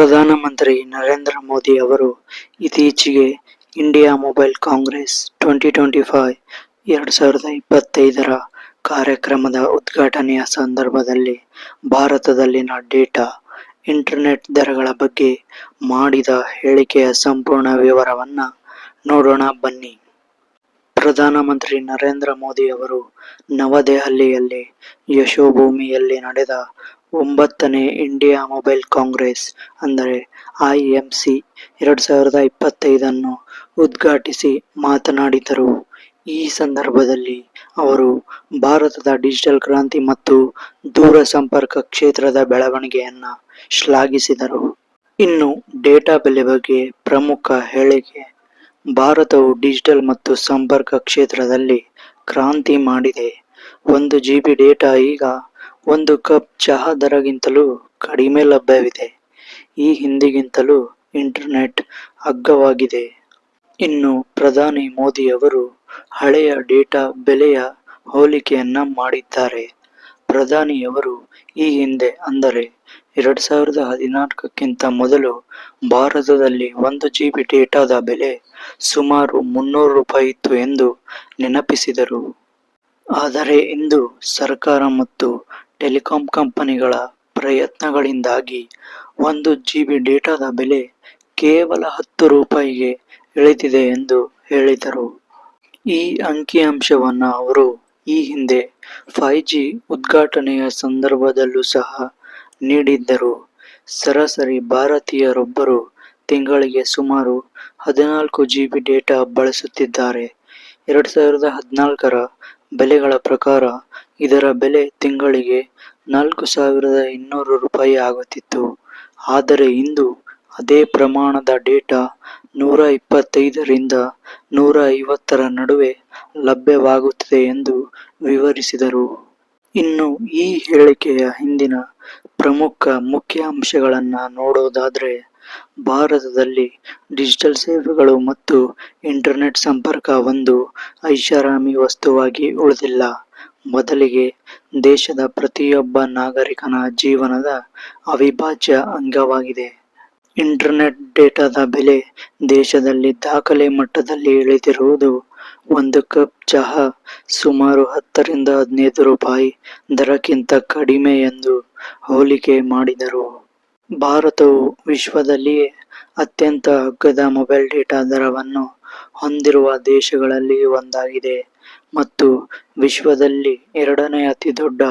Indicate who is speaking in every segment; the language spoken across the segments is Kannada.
Speaker 1: ಪ್ರಧಾನಮಂತ್ರಿ ನರೇಂದ್ರ ಮೋದಿ ಅವರು ಇತ್ತೀಚೆಗೆ India Mobile Congress twenty twenty five ಎರಡು ಸಾವಿರದ ಇಪ್ಪತ್ತೈದರ ಕಾರ್ಯಕ್ರಮದ ಉದ್ಘಾಟನೆಯ ಸಂದರ್ಭದಲ್ಲಿ ಭಾರತದಲ್ಲಿನ ಡೇಟಾ, ಇಂಟರ್ನೆಟ್ ದರಗಳ ಬಗ್ಗೆ ಮಾಡಿದ ಹೇಳಿಕೆಯ ಸಂಪೂರ್ಣ ವಿವರವನ್ನು ನೋಡೋಣ ಬನ್ನಿ. ಪ್ರಧಾನಮಂತ್ರಿ ನರೇಂದ್ರ ಮೋದಿ ಅವರು ನವದೆಹಲಿಯಲ್ಲಿ ಯಶೋಭೂಮಿಯಲ್ಲಿ ನಡೆದ ಒಂಬತ್ತನೇ ಇಂಡಿಯಾ ಮೊಬೈಲ್ ಕಾಂಗ್ರೆಸ್ ಅಂದರೆ ಐ ಎಂ ಸಿ ಎರಡು ಸಾವಿರದ ಇಪ್ಪತ್ತೈದನ್ನು ಉದ್ಘಾಟಿಸಿ ಮಾತನಾಡಿದರು. ಈ ಸಂದರ್ಭದಲ್ಲಿ ಅವರು ಭಾರತದ ಡಿಜಿಟಲ್ ಕ್ರಾಂತಿ ಮತ್ತು ದೂರ ಸಂಪರ್ಕ ಕ್ಷೇತ್ರದ ಬೆಳವಣಿಗೆಯನ್ನು ಶ್ಲಾಘಿಸಿದರು. ಇನ್ನು ಡೇಟಾ ಬೆಲೆ ಬಗ್ಗೆ ಪ್ರಮುಖ ಹೇಳಿಕೆ, ಭಾರತವು ಡಿಜಿಟಲ್ ಮತ್ತು ಸಂಪರ್ಕ ಕ್ಷೇತ್ರದಲ್ಲಿ ಕ್ರಾಂತಿ ಮಾಡಿದೆ. ಒಂದು ಜಿ ಬಿ ಡೇಟಾ ಈಗ ಒಂದು ಕಪ್ ಚಹಾ ದರಗಿಂತಲೂ ಕಡಿಮೆ ಲಭ್ಯವಿದೆ. ಈ ಹಿಂದಿಗಿಂತಲೂ ಇಂಟರ್ನೆಟ್ ಅಗ್ಗವಾಗಿದೆ. ಇನ್ನು ಪ್ರಧಾನಿ ಮೋದಿ ಅವರು ಹಳೆಯ ಡೇಟಾ ಬೆಲೆಯ ಹೋಲಿಕೆಯನ್ನ ಮಾಡಿದ್ದಾರೆ. ಪ್ರಧಾನಿಯವರು ಈ ಹಿಂದೆ ಅಂದರೆ ಎರಡ್ ಸಾವಿರದ ಹದಿನಾಲ್ಕಕ್ಕಿಂತ ಮೊದಲು ಭಾರತದಲ್ಲಿ ಒಂದು ಜಿ ಬಿ ಡೇಟಾದ ಬೆಲೆ ಸುಮಾರು ಮುನ್ನೂರು ರೂಪಾಯಿ ಇತ್ತು ಎಂದು ನೆನಪಿಸಿದರು. ಆದರೆ ಇಂದು ಸರ್ಕಾರ ಮತ್ತು ಟೆಲಿಕಾಂ ಕಂಪನಿಗಳ ಪ್ರಯತ್ನಗಳಿಂದಾಗಿ ಒಂದು ಜಿಬಿ ಡೇಟಾದ ಬೆಲೆ ಕೇವಲ ಹತ್ತು ರೂಪಾಯಿಗೆ ಇಳಿದಿದೆ ಎಂದು ಹೇಳಿದರು. ಈ ಅಂಕಿಅಂಶವನ್ನು ಅವರು ಈ ಹಿಂದೆ ಫೈವ್ ಜಿ ಉದ್ಘಾಟನೆಯ ಸಂದರ್ಭದಲ್ಲೂ ಸಹ ನೀಡಿದ್ದರು. ಸರಾಸರಿ ಭಾರತೀಯರೊಬ್ಬರು ತಿಂಗಳಿಗೆ ಸುಮಾರು ಹದಿನಾಲ್ಕು ಜಿ ಬಿ ಡೇಟಾ ಬಳಸುತ್ತಿದ್ದಾರೆ. ಎರಡು ಸಾವಿರದ ಹದಿನಾಲ್ಕರ ಬೆಲೆಗಳ ಪ್ರಕಾರ ಇದರ ಬೆಲೆ ತಿಂಗಳಿಗೆ ನಾಲ್ಕು ಸಾವಿರದ ಇನ್ನೂರು ರೂಪಾಯಿ ಆಗುತ್ತಿತ್ತು. ಆದರೆ ಇಂದು ಅದೇ ಪ್ರಮಾಣದ ಡೇಟಾ ನೂರ ಇಪ್ಪತ್ತೈದರಿಂದ ನೂರ ಐವತ್ತರ ನಡುವೆ ಲಭ್ಯವಾಗುತ್ತದೆ ಎಂದು ವಿವರಿಸಿದರು. ಇನ್ನು ಈ ಹೇಳಿಕೆಯ ಹಿಂದಿನ ಪ್ರಮುಖ ಮುಖ್ಯ ಅಂಶಗಳನ್ನು ನೋಡೋದಾದರೆ, ಭಾರತದಲ್ಲಿ ಡಿಜಿಟಲ್ ಸೇವೆಗಳು ಮತ್ತು ಇಂಟರ್ನೆಟ್ ಸಂಪರ್ಕ ಒಂದು ಐಷಾರಾಮಿ ವಸ್ತುವಾಗಿ ಉಳಿದಿಲ್ಲ. ಬದಲಿಗೆ ದೇಶದ ಪ್ರತಿಯೊಬ್ಬ ನಾಗರಿಕನ ಜೀವನದ ಅವಿಭಾಜ್ಯ ಅಂಗವಾಗಿದೆ. ಇಂಟರ್ನೆಟ್ ಡೇಟಾದ ಬೆಲೆ ದೇಶದಲ್ಲಿ ದಾಖಲೆ ಮಟ್ಟದಲ್ಲಿ ಇಳಿದಿರುವುದು ಒಂದು ಕಪ್ ಚಹಾ ಸುಮಾರು ಹತ್ತರಿಂದ ಹದಿನೈದು ರೂಪಾಯಿ ದರಕ್ಕಿಂತ ಕಡಿಮೆ ಎಂದು ಹೋಲಿಕೆ ಮಾಡಿದರು. ಭಾರತವು ವಿಶ್ವದಲ್ಲಿಯೇ ಅತ್ಯಂತ ಅಗ್ಗದ ಮೊಬೈಲ್ ಡೇಟಾ ದರವನ್ನು ಹೊಂದಿರುವ ದೇಶಗಳಲ್ಲಿ ಒಂದಾಗಿದೆ ಮತ್ತು ವಿಶ್ವದಲ್ಲಿ ಎರಡನೇ ಅತಿ ದೊಡ್ಡ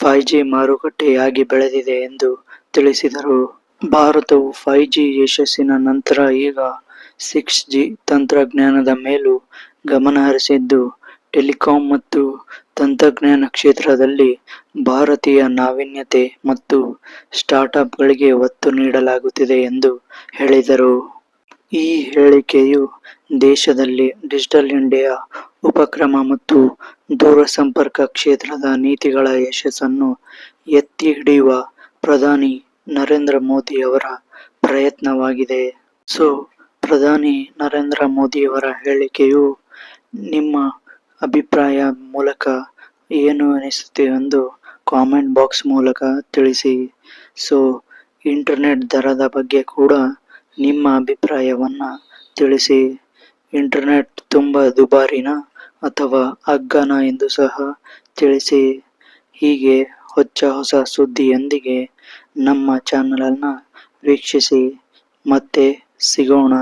Speaker 1: ಫೈ ಜಿ ಮಾರುಕಟ್ಟೆಯಾಗಿ ಬೆಳೆದಿದೆ ಎಂದು ತಿಳಿಸಿದರು. ಭಾರತವು ಫೈ ಜಿ ಯಶಸ್ಸಿನ ನಂತರ ಈಗ ಸಿಕ್ಸ್ ಜಿ ತಂತ್ರಜ್ಞಾನದ ಮೇಲೂ ಗಮನ ಹರಿಸಿದ್ದು ಟೆಲಿಕಾಂ ಮತ್ತು ತಂತ್ರಜ್ಞಾನ ಕ್ಷೇತ್ರದಲ್ಲಿ ಭಾರತೀಯ ನಾವೀನ್ಯತೆ ಮತ್ತು ಸ್ಟಾರ್ಟ್ಅಪ್ಗಳಿಗೆ ಒತ್ತು ನೀಡಲಾಗುತ್ತಿದೆ ಎಂದು ಹೇಳಿದರು. ಈ ಹೇಳಿಕೆಯು ದೇಶದಲ್ಲಿ ಡಿಜಿಟಲ್ ಇಂಡಿಯಾ ಉಪಕ್ರಮ ಮತ್ತು ದೂರಸಂಪರ್ಕ ಕ್ಷೇತ್ರದ ನೀತಿಗಳ ಯಶಸ್ಸನ್ನು ಎತ್ತಿ ಹಿಡಿಯುವ ಪ್ರಧಾನಿ ನರೇಂದ್ರ ಮೋದಿ ಅವರ ಪ್ರಯತ್ನವಾಗಿದೆ. ಸೊ, ಪ್ರಧಾನಿ ನರೇಂದ್ರ ಮೋದಿಯವರ ಹೇಳಿಕೆಯು ನಿಮ್ಮ ಅಭಿಪ್ರಾಯ ಮೂಲಕ ಏನು ಅನಿಸುತ್ತೆ ಎಂದು ಕಾಮೆಂಟ್ ಬಾಕ್ಸ್ ಮೂಲಕ ತಿಳಿಸಿ. ಸೊ ಇಂಟರ್ನೆಟ್ ದರದ ಬಗ್ಗೆ ಕೂಡ ನಿಮ್ಮ ಅಭಿಪ್ರಾಯವನ್ನು ತಿಳಿಸಿ. ಇಂಟರ್ನೆಟ್ ತುಂಬ ದುಬಾರಿನ ಅಥವಾ ಅಗ್ಗನ ಎಂದು ಸಹ ತಿಳಿಸಿ. ಹೀಗೆ ಹೊಚ್ಚ ಹೊಸ ಸುದ್ದಿಯೊಂದಿಗೆ ನಮ್ಮ ಚಾನಲನ್ನು ವೀಕ್ಷಿಸಿ. ಮತ್ತೆ ಸಿಗೋಣ.